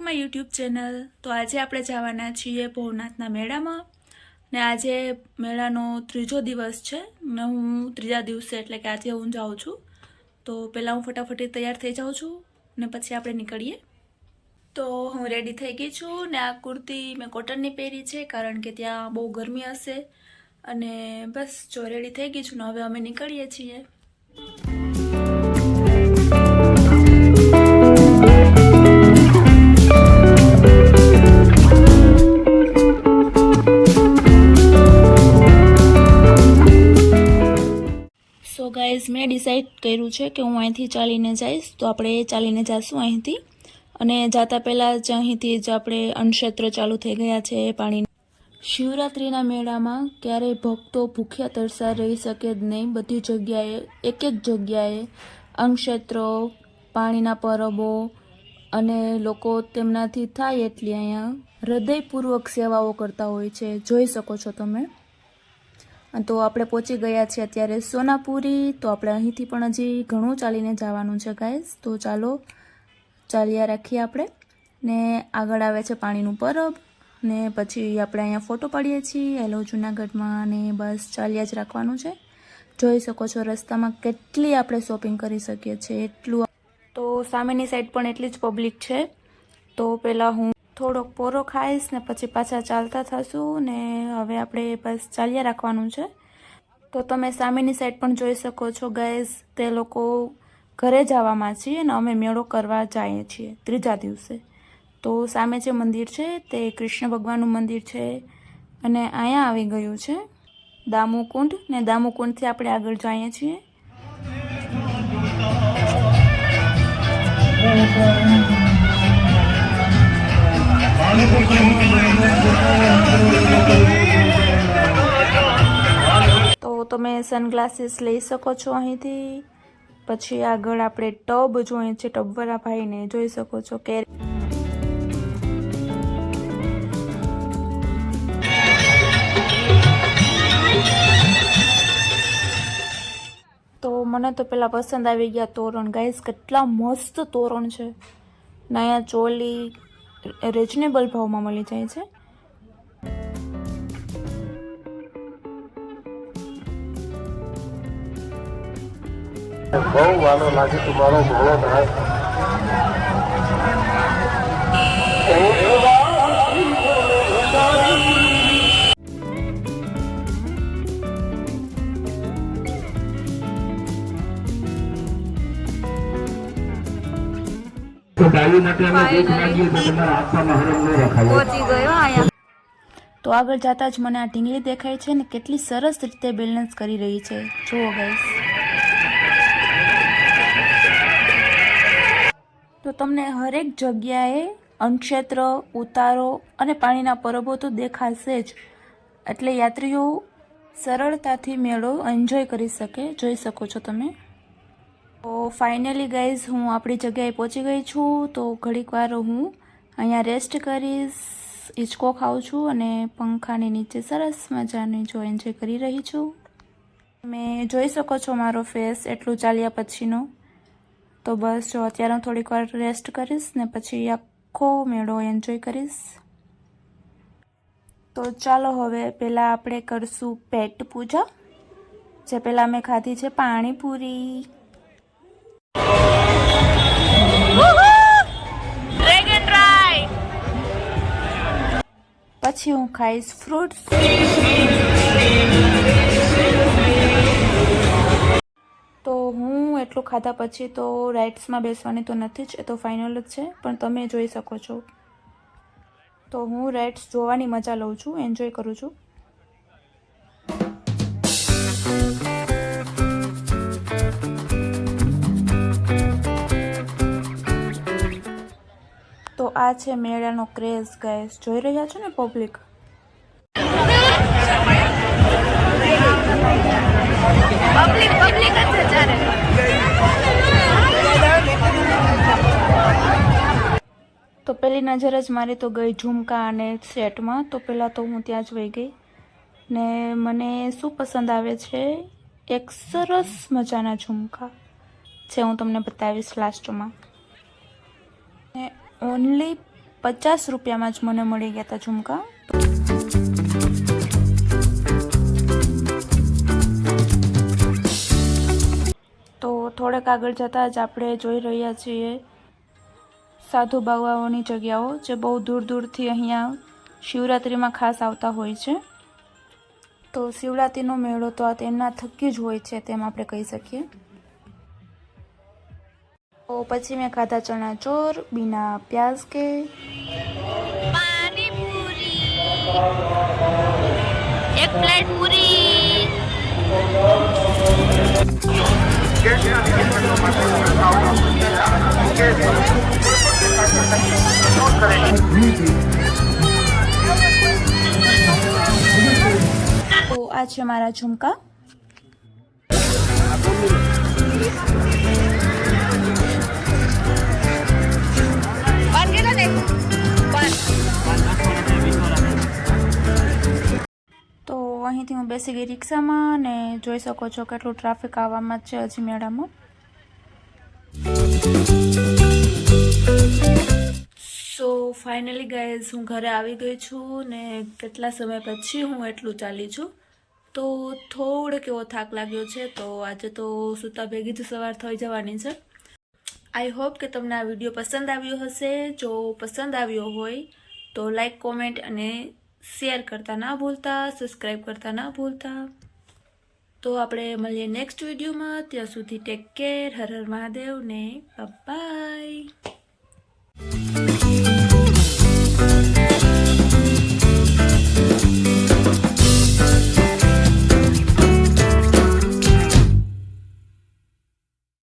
Back my YouTube channel તો આજે આપણે જવાના છીએ ભવનાથના મેળામાં. ને આજે મેળાનો ત્રીજો દિવસ છે. ને હું ત્રીજા દિવસે એટલે કે આજે હું જાઉં છું. તો પહેલાં હું ફટાફટી તૈયાર થઈ જાઉં છું ને પછી આપણે નીકળીએ. તો હું રેડી થઈ ગઈ છું ને આ કુર્તી મેં કોટનની પહેરી છે કારણ કે ત્યાં બહુ ગરમી હશે. અને બસ જો રેડી થઈ ગઈ છું ને હવે અમે નીકળીએ છીએ. ગાઈઝ મેં ડિસાઈડ કર્યું છે કે હું અહીંથી ચાલીને જઈશ. તો આપણે ચાલીને જઈશું અહીંથી. અને જાતા પહેલાં જ અહીંથી જ આપણે અન્નક્ષેત્ર ચાલુ થઈ ગયા છે પાણી શિવરાત્રિના મેળામાં ક્યારેય ભક્તો ભૂખ્યા તરસા રહી શકે જ નહીં. બધી જગ્યાએ એક એક જગ્યાએ અંગક્ષેત્રો પાણીના પરબો અને લોકો તેમનાથી થાય એટલી અહીંયા હૃદયપૂર્વક સેવાઓ કરતા હોય છે. જોઈ શકો છો તમે. તો આપણે પહોંચી ગયા છીએ અત્યારે સોનાપુરી. તો આપણે અહીંથી પણ હજી ઘણું ચાલીને જવાનું છે ગાઈઝ તો ચાલો ચાલ્યા રાખીએ આપણે. ને આગળ આવે છે પાણીનું પરબ. ને પછી આપણે અહીંયા ફોટો પાડીએ છીએ. હેલો, જુનાગઢમાં. ને બસ ચાલ્યા જ રાખવાનું છે. જોઈ શકો છો રસ્તામાં કેટલી આપણે શોપિંગ કરી શકીએ છીએ. એટલું તો સામેની સાઈડ પણ એટલી જ પબ્લિક છે. તો પહેલાં હું થોડોક પોરો ખાઈશ ને પછી પાછા ચાલતા થશું ને હવે આપણે બસ ચાલ્યા રાખવાનું છે. તો તમે સામેની સાઈડ પણ જોઈ શકો છો ગાઈઝ તે લોકો ઘરે જવામાં છીએ ને અમે મેળો કરવા જઈએ છીએ ત્રીજા દિવસે. તો સામે જે મંદિર છે તે કૃષ્ણ ભગવાનનું મંદિર છે અને અહીંયા આવી ગયું છે દામુકુંડ ને દામુકુંડથી આપણે આગળ જઈએ છીએ. તો તમે સનગ્લાસીસ લઈ શકો છો અહીંથી. પછી આગળ આપણે ટબ જોઈએ છે ટબવાળા ભાઈને જોઈ શકો છો કે મને તો પેલા પસંદ આવી ગયા તોરણ. ગાઈસ કેટલા મસ્ત તોરણ છે. ને અહીંયા ચોલી રિઝનેબલ ભાવમાં મળી જાય છે. બહુ વાલો લાગે તમારો ભોળો તો ડાલી માટે અમે ભેટ માંગીએ તો તમારા હાથમાં હરમ ન રખાય. પહોંચી ગયો અહીંયા. તો આગળ જતા જ મને આ ઢીંગલી દેખાય છે ને કેટલી સરસ રીતે બેલેન્સ કરી રહી છે. જુઓ ગાઈસ તો તમને હરેક જગ્યાએ અણક્ષેત્ર ઉતારો અને પાણીના પરબો તો દેખાશે જ. એટલે યાત્રીઓ સરળતાથી મેળો એન્જોય કરી શકે જોઈ શકો છો તમે. તો ફાઇનલી ગાઈઝ હું આપણી જગ્યાએ પહોંચી ગઈ છું. તો ઘડીક વાર હું અહીંયા રેસ્ટ કરીશ હિંચકો ખાઉં છું અને પંખાની નીચે સરસ મજાની જો એન્જોય કરી રહી છું. તમે જોઈ શકો છો મારો ફેસ એટલું ચાલ્યા પછીનો. તો બસ જો અત્યારે હું થોડીક વાર રેસ્ટ કરીશ ને પછી આખો મેળો એન્જોય કરીશ. તો ચાલો હવે પહેલાં આપણે કરશું પેટ પૂજા. જે પહેલાં મેં ખાધી છે પાણીપુરી. પછી હું ખાઈશ ફ્રૂટ્સ તો હું એટલું ખાધા પછી તો રાઇડ્સમાં બેસવાની તો નથી જ, એ તો ફાઇનલ જ છે, પણ તમે જોઈ શકો છો. તો હું રાઇડ્સ જોવાની મજા લઉં છું એન્જોય કરું છું. આ છે મેળાનો ક્રેઝ ગાઈસ જોઈ રહ્યા છો ને પબ્લિક પબ્લિક પબ્લિક જ છે જ્યારે. તો પહેલી નજર જ મારી તો ગઈ ઝુમકા અને સેટમાં. તો પહેલાં તો હું ત્યાં જ વહી ગઈ ને મને શું પસંદ આવે છે? એક સરસ મજાના ઝુમકા જે હું તમને બતાવીશ લાસ્ટમાં ને ઓનલી પચાસ રૂપિયામાં જ મને મળી ગયા હતા ઝુમકા. તો થોડેક આગળ જતાં જ આપણે જોઈ રહ્યા છીએ સાધુ બાવાઓની જગ્યાઓ, જે બહુ દૂર દૂરથી અહીંયા શિવરાત્રિમાં ખાસ આવતા હોય છે. તો શિવરાત્રિનો મેળો તો આ તેમના થકી જ હોય છે તેમ આપણે કહી શકીએ. તો પછી મેં ખાધા ચણા ચોર બીના પ્યાઝ કે એક પ્લેટ પૂરી. આ છે મારા ઝુમકા. અહીંથી હું બેસી ગઈ રિક્ષામાં ને જોઈ શકો છો કેટલું ટ્રાફિક આવવામાં જ છે હજી મેળામાં. સો ફાઇનલી ગાઈઝ હું ઘરે આવી ગઈ છું ને કેટલા સમય પછી હું એટલું ચાલી છું. તો થોડોક એવો થાક લાગ્યો છે, તો આજે તો સૂતા ભેગી જ સવાર થઈ જવાની છે. આઈ હોપ કે તમને આ વીડિયો પસંદ આવ્યો હશે. જો પસંદ આવ્યો હોય, તો લાઈક કોમેન્ટ અને શેર કરતા ના ભૂલતા સબસ્ક્રાઈબ કરતા ના ભૂલતા. તો આપણે મળીએ નેક્સ્ટ વિડીયોમાં ત્યાં સુધી ટેક કેર હર હર મહાદેવ ને બાય